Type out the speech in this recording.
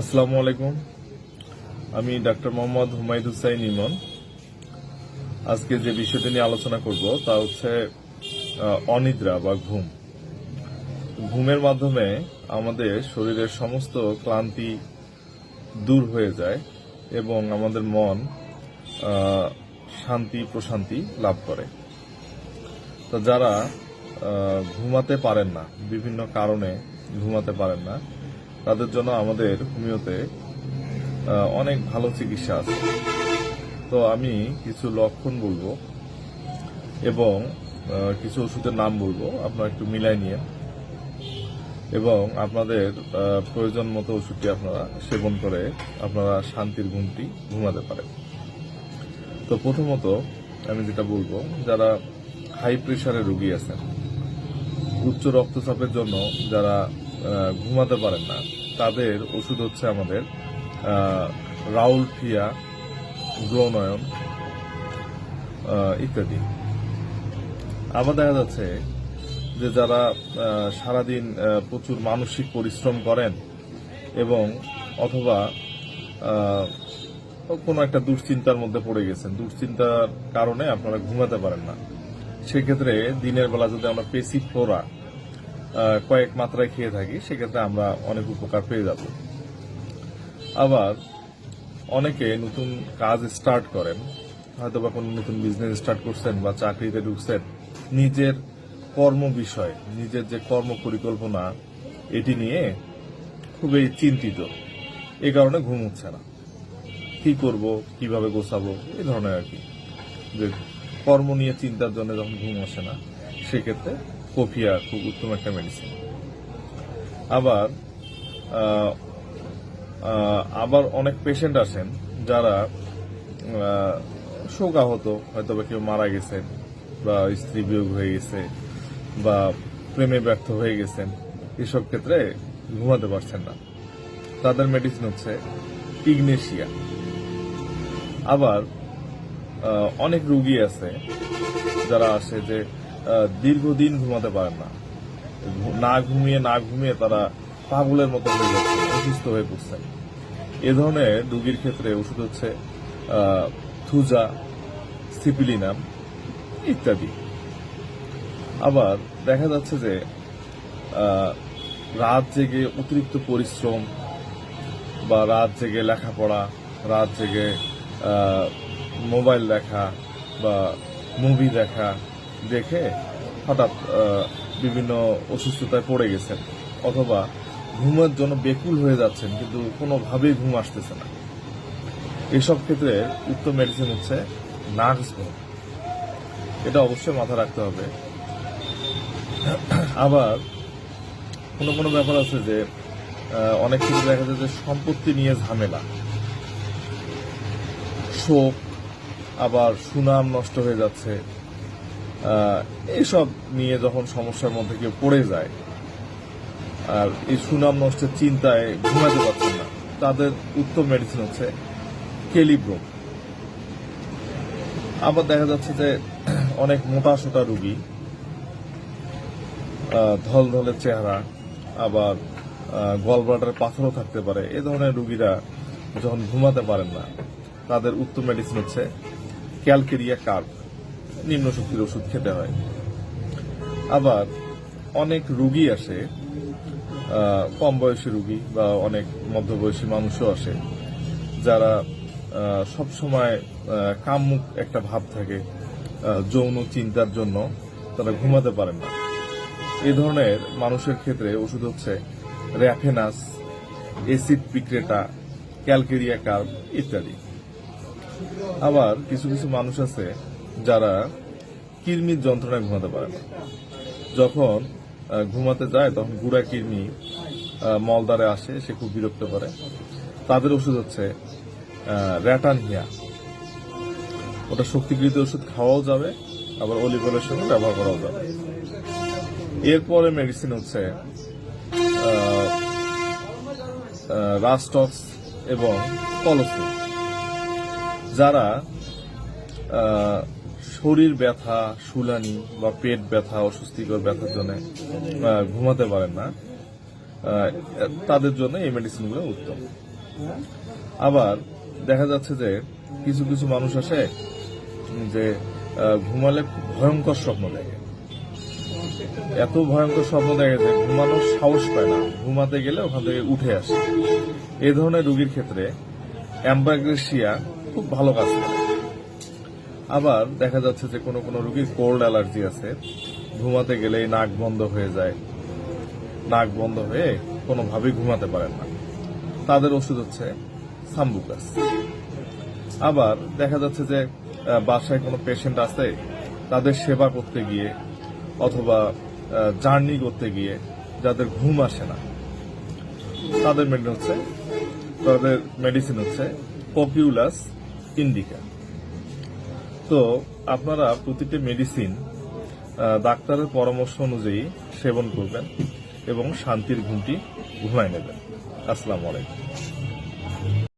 আসসালামু আলাইকুম। আমি ডাক্তার মোহাম্মদ হুমায়ুদ হুসাইন ইমন আজকে যে বিষয়টি নিয়ে আলোচনা করব তা হচ্ছে অনিদ্রা বা ঘুম। ঘুমের মাধ্যমে আমাদের শরীরের সমস্ত ক্লান্তি দূর হয়ে যায় এবং আমাদের মন শান্তি, প্রশান্তি লাভ করে। তো যারা ঘুমাতে পারেন না, বিভিন্ন কারণে ঘুমাতে পারেন না তাদের জন্য আমাদের হোমিওতে অনেক ভালো চিকিৎসা আছে। তো আমি কিছু লক্ষণ বলব এবং কিছু ওষুধের নাম বলব, আপনারা একটু মিলাই নিয়ে। এবং আপনাদের প্রয়োজন মতো ওষুধটি আপনারা সেবন করে আপনারা শান্তির ঘুমটি ঘুমাতে পারেন। তো প্রথমত আমি যেটা বলব, যারা হাই প্রেশারের রোগী আছেন, উচ্চ রক্তচাপের জন্য যারা ঘুমাতে পারেন না তাদের ওষুধ হচ্ছে আমাদের রাউল ফিয়া গ্লোনয়ন ইত্যাদি। আবার দেখা যাচ্ছে যে যারা সারাদিন প্রচুর মানসিক পরিশ্রম করেন এবং অথবা কোনো একটা দুশ্চিন্তার মধ্যে পড়ে গেছেন দুশ্চিন্তার কারণে আপনারা ঘুমাতে পারেন না। সেক্ষেত্রে দিনের বেলা যদি আমরা পেসি আহ, কয়েক মাত্রায় খেয়ে থাকি, সেক্ষেত্রে আমরা অনেক উপকার পেয়ে যাব। আবার অনেকে নতুন কাজ স্টার্ট করেন হয়তো বা কোনো নতুন বিজনেস স্টার্ট করছেন বা চাকরিতে ঢুকছেন, নিজের কর্ম বিষয়, নিজের যে কর্ম পরিকল্পনা, এটি নিয়ে খুবই চিন্তিত। এ কারণে ঘুম হচ্ছে না। কি করব, কীভাবে গোছাবো, এই ধরনের আর কি। যে কর্ম নিয়ে চিন্তার জন্য যখন ঘুম আসে না, সেক্ষেত্রে কফিয়া, খুব উত্তম একটা মেডিসিন আবার আবার অনেক পেশেন্ট আসেন যারা শোকাহত হয়তো বা কেউ মারা গেছেন বা স্ত্রী বিয়োগ হয়ে গেছে বা প্রেমে ব্যর্থ হয়ে গেছেন, এসব ক্ষেত্রে ঘুমাতে পারছেন না। তাদের মেডিসিন হচ্ছে ইগনেশিয়া। আবার অনেক রুগী আছে যারা আসে যে দীর্ঘদিন ঘুমাতে পারেন না। না ঘুমিয়ে না ঘুমিয়ে তারা পাগলের মতো হয়ে যাচ্ছে, অসুস্থ হয়ে পড়ছেন এ ধরনের রুগীর ক্ষেত্রে ওষুধ হচ্ছে থুজা, সিপিলিনাম ইত্যাদি। আবার দেখা যাচ্ছে যে রাত জেগে অতিরিক্ত পরিশ্রম বা রাত জেগে লেখাপড়া, রাত জেগে মোবাইল দেখা বা মুভি দেখা দেখে হঠাৎ বিভিন্ন অসুস্থতায় পড়ে গেছেন অথবা ঘুমের জন্য বেকুল হয়ে যাচ্ছেন, কিন্তু কোনোভাবেই ঘুম আসতেছে না। এসব ক্ষেত্রে উত্তম মেডিসিন হচ্ছে নার্স ঘুম এটা অবশ্যই মাথা রাখতে হবে। আবার কোনো কোনো ব্যাপার আছে যে অনেক ক্ষেত্রে দেখা যায় যে সম্পত্তি নিয়ে ঝামেলা। শোক, আবার সুনাম নষ্ট হয়ে যাচ্ছে এইসব নিয়ে যখন সমস্যার মধ্যে কেউ পড়ে যায় আর এই সুনাম নষ্টের চিন্তায় ঘুমাতে পারছেন না তাদের উত্তম মেডিসিন হচ্ছে কেলিব্রো আবার দেখা যাচ্ছে যে অনেক মোটা সোটা রুগী আহ, ধলধলে চেহারা আবার গলব্লাডারে পাথরও থাকতে পারে এ ধরনের রুগীরা যখন ঘুমাতে পারেন না তাদের উত্তম মেডিসিন হচ্ছে ক্যালকেরিয়া কার্ভ নিম্ন শক্তির ওষুধ খেতে হয়। আবার অনেক রুগী আসে কম বয়সী রুগী বা অনেক মধ্যবয়সী মানুষও আসে, যারা সব সময় কামুক একটা ভাব থাকে যৌন চিন্তার জন্য, তারা ঘুমাতে পারেন না। এ ধরনের মানুষের ক্ষেত্রে ওষুধ হচ্ছে র্যাফেনাস এসিড পিক্রেটা ক্যালকেরিয়া কার্ভ ইত্যাদি। আবার কিছু কিছু মানুষ আছে যারা কিরমির যন্ত্রণায় ঘুমাতে পারে না। যখন ঘুমাতে যায়, তখন গুড়া কিরমি মলদারে আসে, সে খুব বিরক্ত করে। তাদের ওষুধ হচ্ছে র্যাটানহিয়া ওটা শক্তিকৃত ওষুধ খাওয়াও যাবে, আবার অলিভ অয়েলের সঙ্গে ব্যবহার করাও যাবে। এরপরে মেডিসিন হচ্ছে রাস্টক্স এবং কলসিন যারা শরীর ব্যথা, শুলানি বা পেট ব্যথা, অস্বস্তিকর ব্যথার জন্য ঘুমাতে পারেন না। তাদের জন্য এই মেডিসিনগুলো উত্তম। আবার দেখা যাচ্ছে যে কিছু কিছু মানুষ আসে যে ঘুমালে ভয়ঙ্কর স্বপ্ন দেখে। এত ভয়ঙ্কর স্বপ্ন দেখে যে ঘুমানোর সাহস পায় না। ঘুমাতে গেলে ওখান থেকে উঠে আসে। এই ধরনের রোগীর ক্ষেত্রে অ্যাম্বাগ্রেসিয়া খুব ভালো কাজ করে। আবার দেখা যাচ্ছে যে কোনো কোনো রোগীর কোল্ড অ্যালার্জি আছে। ঘুমাতে গেলেই নাক বন্ধ হয়ে যায়। নাক বন্ধ হয়ে কোনোভাবেই ঘুমাতে পারেন না। তাদের ওষুধ হচ্ছে সাম্বুকাস আবার দেখা যাচ্ছে যে বাসায় কোনো পেশেন্ট আছে, তাদের সেবা করতে গিয়ে অথবা জার্নি করতে গিয়ে যাদের ঘুম আসে না, তাদের মেডিসিন হচ্ছে, তাদের মেডিসিন হচ্ছে পপিউলাস ইন্ডিকা তো আপনারা প্রতিটি মেডিসিন ডাক্তারের পরামর্শ অনুযায়ী সেবন করবেন এবং শান্তির ঘুমটি ঘুমায় নেবেন। আসসালামু আলাইকুম।